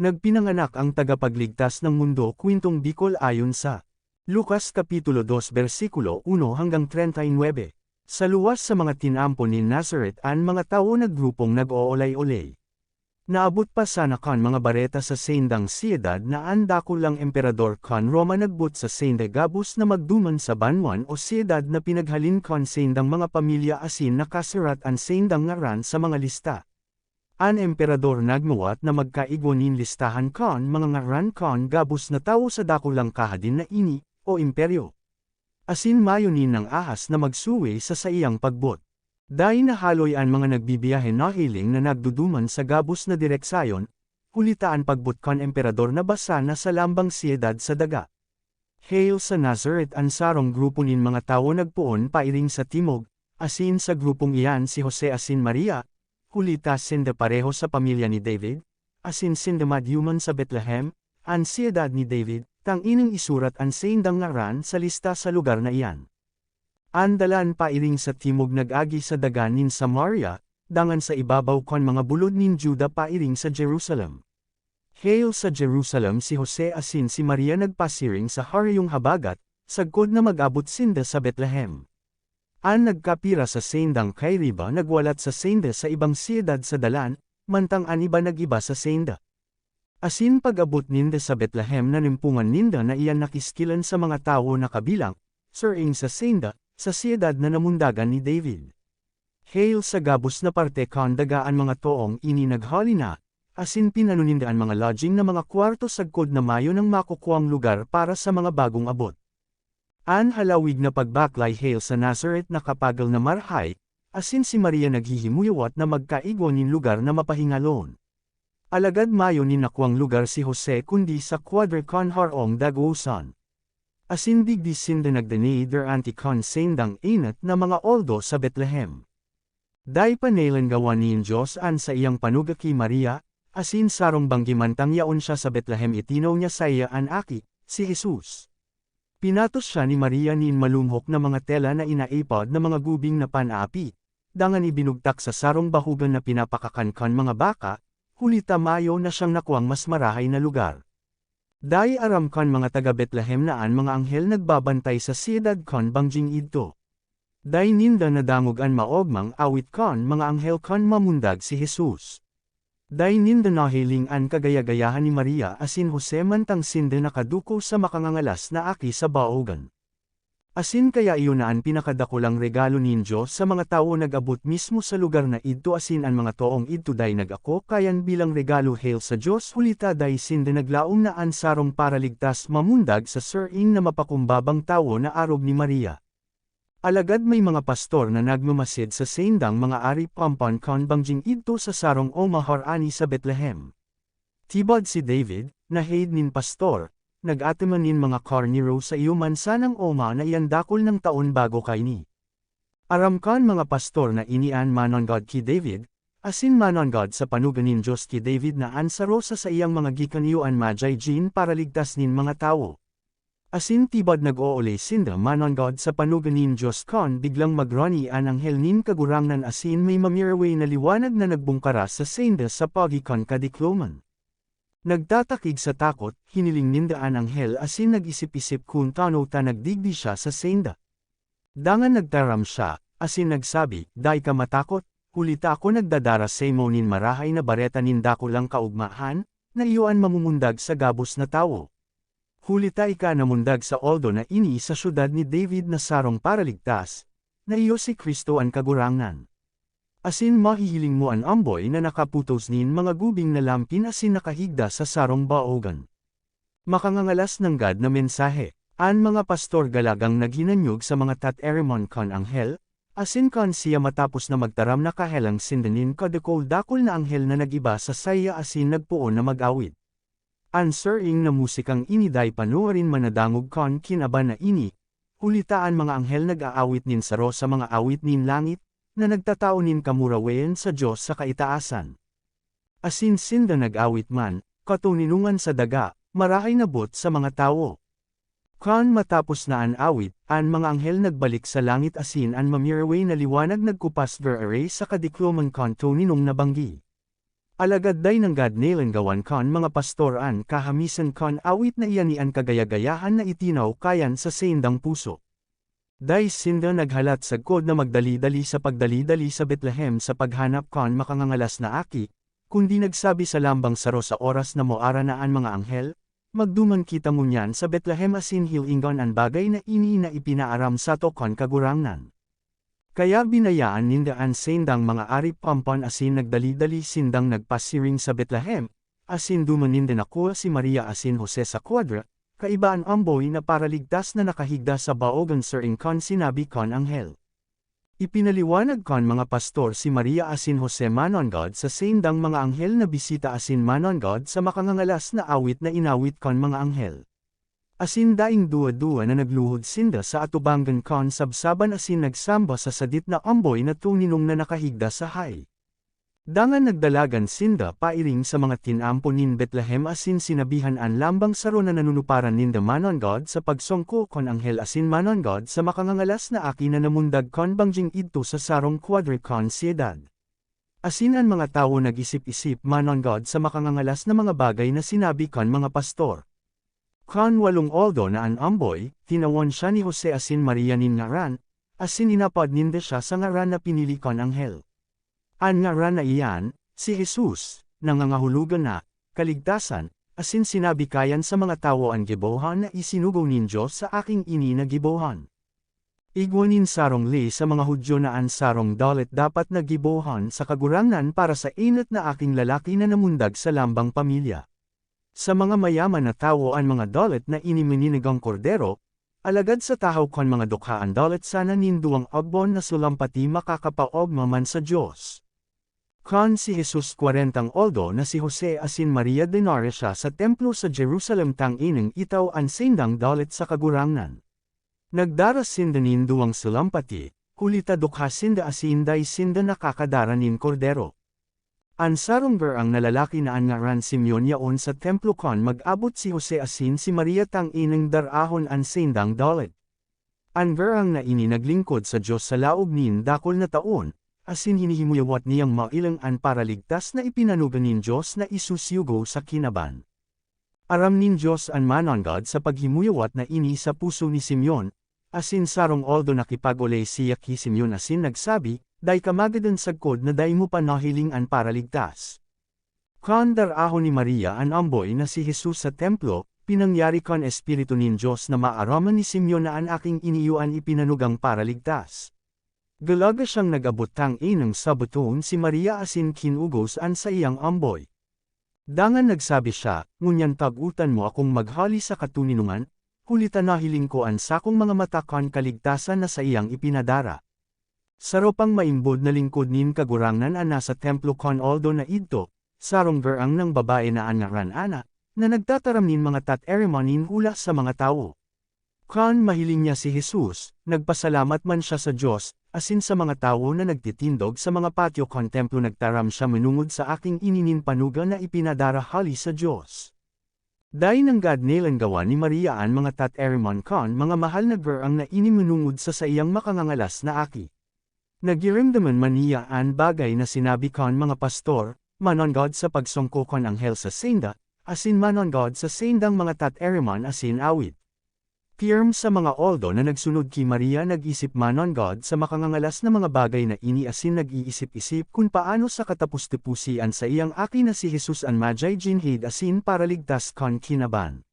Nagpinanganak ang tagapagligtas ng mundo kwentong Bicol ayon sa Lucas Kapitulo 2 versikulo 1 hanggang 39. Sa luwas sa mga tinampo ni Nazareth an mga tao naggrupong nag-oolay-olay. Naabot pa sana kan mga bareta sa Sendang Siedad na andako lang Emperador kan Roma nagbut sa Senda Gabus na magduman sa Banwan o Siedad na pinaghalin kan Sendang mga pamilya asin nakasirat an Sendang ngaran sa mga lista. An Emperador nagmuwat na magkaigwanin listahan kan mga ngaran kan Gabus na tao sa dako lang kahadin na ini, o imperyo. Asin mayonin ng ahas na magsuwi sa saiyang pagbot. Dahil na haloy ang mga nagbibiyahe na hiling na nagduduman sa gabos na direksayon, hulitaan pagbutkan emperador na basa na sa lambang siyedad sa daga. Hail sa Nazareth ang sarong grupo nin mga tao nagpuon pairing sa timog, asin sa grupong iyan si Jose asin Maria, hulita sinda pareho sa pamilya ni David, asin sinda madyuman sa Bethlehem, ang siyedad ni David, tang inang isurat ang sendang ngaran sa lista sa lugar na iyan. Andalan pa iring sa timog nag-agi sa dagan nin Samaria, dangan sa ibabaw kon mga bulod nin Juda pa iring sa Jerusalem. Hail sa Jerusalem si Jose asin si Maria nagpasiring sa Haryong Habagat, sagkod na mag-abot sinda sa Bethlehem. An nagkapira sa sendang kay Riba nagwalat sa senda sa ibang siyedad sa dalan, mantang an iba nagiba sa senda. Asin pag-abot ninda sa Bethlehem na nimpungan ninda na iyan nakiskilan sa mga tao na kabilang, siring sa senda, sa siyedad na namundagan ni David. Hail sa gabos na parte kandagaan mga toong ini naghali na, asin pinanunindaan mga lodging na mga kwarto sagkod na mayo ng makukuang lugar para sa mga bagong abot. An halawig na pagbaklay hail sa Nazareth na kapagal na marhay, asin si Maria naghihimuyawat na magkaigwanin lugar na mapahingalon. Alagad mayo ni nakuang lugar si Jose kundi sa quadricon harong dagusan asindig di sinda nagdanider antikon sendang inat na mga oldo sa Bethlehem. Day panelan gawa ni Diyos an sa iyang panugaki Maria, asin sarong banggimantang yaon siya sa Bethlehem itinaw niya sa iya an aki, si Jesus. Pinatos siya ni Maria nin malumhok na mga tela na inaipod na mga gubing na panapi, dangan ibinugtak sa sarong bahugan na pinapakakankan mga baka, hulita mayo na siyang nakuang mas marahay na lugar. Dai aram kan mga taga Bethlehem naan mga anghel nagbabantay sa siyedad kon bangjing idto. Dai ninda nadangog an maogmang awit kon mga anghel kon mamundag si Jesus. Dai ninda nahiling an kagayagayahan ni Maria asin Jose mantang sinde nakaduko sa makangangalas na aki sa baogan. Asin kaya iyon na ang pinakadakulang regalo ninyo sa mga tao nag-abot mismo sa lugar na idto asin ang mga toong idto day nag-ako kayan bilang regalo hail sa Diyos hulita day sinde naglaong na ansarong para ligtas mamundag sa sir-ing na mapakumbabang tao na arog ni Maria. Alagad may mga pastor na nagmamasid sa sendang mga ari pampon kon bangjing idto sa sarong Omahar ani sa Bethlehem. Tibod si David, na haid nin pastor, nag-atimanin mga carniro sa iyo mansanang oma na iandakol ng taon bago kay ni. Aramkan mga pastor na inian manon God ki David, asin manon God sa panuganin Diyos ki David na ansarosa sa iyang mga gikaniyuan majay jin para ligtas nin mga tao. Asin tibad nag-oole sinda manon God sa panuganin Diyos kon biglang magrani an anghel nin kagurangnan asin may mamiraway na liwanag na nagbungkara sa senda sa pagikon kadikloman. Nagtatakig sa takot, hiniling nindaan ang hel asin nag-isip-isip kung tano ta nagdigdi siya sa senda. Dangan nagtaram siya, asin nagsabi, Day ka matakot, hulita ako nagdadara sa imonin marahay na bareta nindako lang kaugmahan, na iyoan mamumundag sa gabos na tao. Hulita ika namundag sa oldo na ini sa syudad ni David na sarong paraligtas, na iyo si Kristo ang kagurangan. Asin mahihiling mo an amboy na nakaputos nin mga gubing na lampin asin nakahigda sa sarong baogan. Makangangalas ng God na mensahe, an mga pastor galagang naghinanyog sa mga tat eremon kon anghel, asin kon siya matapos na magtaram na kahelang sindanin kadekol dakol na anghel na nagiba sa saya asin nagpuon na mag-awit. Answering na musikang iniday panuorin manadangog kon kinaba na ini, ulitaan mga anghel nag-aawit nin saro sa mga awit nin langit, na nagtataunin kamurawen sa Diyos sa kaitaasan. Asin sinda nag-awit man, katuninungan sa daga, marahay nabot sa mga tao. Kan matapos na an awit, an mga anghel nagbalik sa langit asin an mamiraway na liwanag nagkupas ver array sa kadikloman kanto ninong nabanggi. Alagad day ng God nailan gawan kon mga pastoran kahamisan kon awit na iyanian kagayagayahan na itinaw kayan sa sendang puso. Day sinda naghalat sa kod na magdali-dali sa pagdali-dali sa Bethlehem sa paghanap kon makangangalas na aki, kundi nagsabi sa lambang saro sa oras na moara naan mga anghel, magduman kita ngunyan sa Bethlehem asin hilingon ang bagay na ini na ipinaaram sa to kon kagurangnan. Kaya binayaan ninda ang sendang mga ari pampon asin nagdali-dali sindang nagpasiring sa Bethlehem, asin duman ninda nakuha si Maria asin Jose sa kwadra, Kaibaan amboy na para ligtas na nakahigda sa baogan sir kon sinabi kon anghel. Ipinaliwanag kon mga pastor si Maria asin Jose Manongod sa sendang mga anghel na bisita asin Manongod sa makangangalas na awit na inawit kon mga anghel. Asin daing dua-dua na nagluhod sinda sa atubangan kon sabsaban asin nagsamba sa sadit na amboy na tuninong na nakahigda sa hay. Dangan nagdalagan sinda pairing sa mga tinampo nin Bethlehem asin sinabihan an lambang saro na nanunuparan ninda manon God sa pagsongko kon anghel asin manon God sa makangangalas na aki na namundag kon bangjing idto sa sarong quadricon siedad. Asin ang mga tao nag-isip-isip manon God sa makangangalas na mga bagay na sinabi kon mga pastor. Kon walong oldo na an amboy, tinawon siya ni Jose asin Maria nin ngaran, asin inapad ninda siya sa ngaran na pinili kon anghel. An nga na iyan, si Jesus, nangangahulugan na, kaligtasan, asin sinabi sa mga tao ang gibohan na isinugaw ninyo sa aking ini na gibohan. Igwanin sarong li sa mga Hudyo na an sarong dalit dapat na gibohan sa kagurangan para sa inat na aking lalaki na namundag sa lambang pamilya. Sa mga mayaman na tao ang mga dalit na inimininigang kordero, alagad sa tahaw kon mga dukhaan dalit sana ninduang agbon na sulampati makakapaog maman sa Diyos. Kan si Jesus 40 oldo na si Jose asin Maria Denare siya sa templo sa Jerusalem tang ineng itaw ang sindang dalit sa kagurangan. Nagdaras sindanin duwang sulampati, kulita dukha sinda asinday sinda nakakadaranin kordero. Ang sarongber ang nalalaki na angaran Simeon yaon sa templo kon mag-abot si Jose asin si Maria tang ineng darahon ang sindang dalit. Ang verang na ini naglingkod sa Diyos sa laog nin dakol na taon, asin hinihimuyawat niyang mailangan para ligtas na ipinanugan nin Diyos na isusyugo sa kinaban. Aram nin Diyos ang manangad sa paghimuyawat na ini sa puso ni Simeon, asin sarong oldo nakipagulay siya ki Simeon asin nagsabi, day kamagadan sagkod na day mo panahilingan para ligtas. Kandar aho ni Maria ang amboy na si Jesus sa templo, pinangyari kon espiritu nin Diyos na maaraman ni Simeon na ang aking iniuan ipinanugang para ligtas. Galaga siyang nag-abot tang inang sabuton si Maria asin kinugos an sa iyang amboy. Dangan nagsabi siya, ngunyan tagutan mo akong maghali sa katuninungan, kulitan nahiling ko ang sakong mga matakan kaligtasan na sa iyang ipinadara. Saropang maimbod na lingkod nin kagurangnan an nasa templo kon oldo na idto, sarong verang ng babae na anaran ana, na nagtataram nin mga tat eremonin hula sa mga tao. Kan mahiling niya si Jesus, nagpasalamat man siya sa Diyos, asin sa mga tao na nagtitindog sa mga patio kontemplo nagtaram siya manungod sa aking ininin panuga na ipinadara hali sa Diyos. Dahil ng God nilang gawa ni Maria ang mga tat erimon kon mga mahal na ang na inimunungod sa sa iyang makangangalas na aki. Nagirimdaman maniyaan bagay na sinabi kon mga pastor, manongod sa pagsungko kon anghel sa senda, asin manongod sa sendang mga tat-eriman asin awit. Pirm sa mga oldo na nagsunod kay Maria nag-isip manon God sa makangangalas na mga bagay na ini asin nag-iisip-isip kung paano sa katapus-tipusian sa iyang aki na si Jesus ang Majay Jinhid asin para ligtas kon kinaban.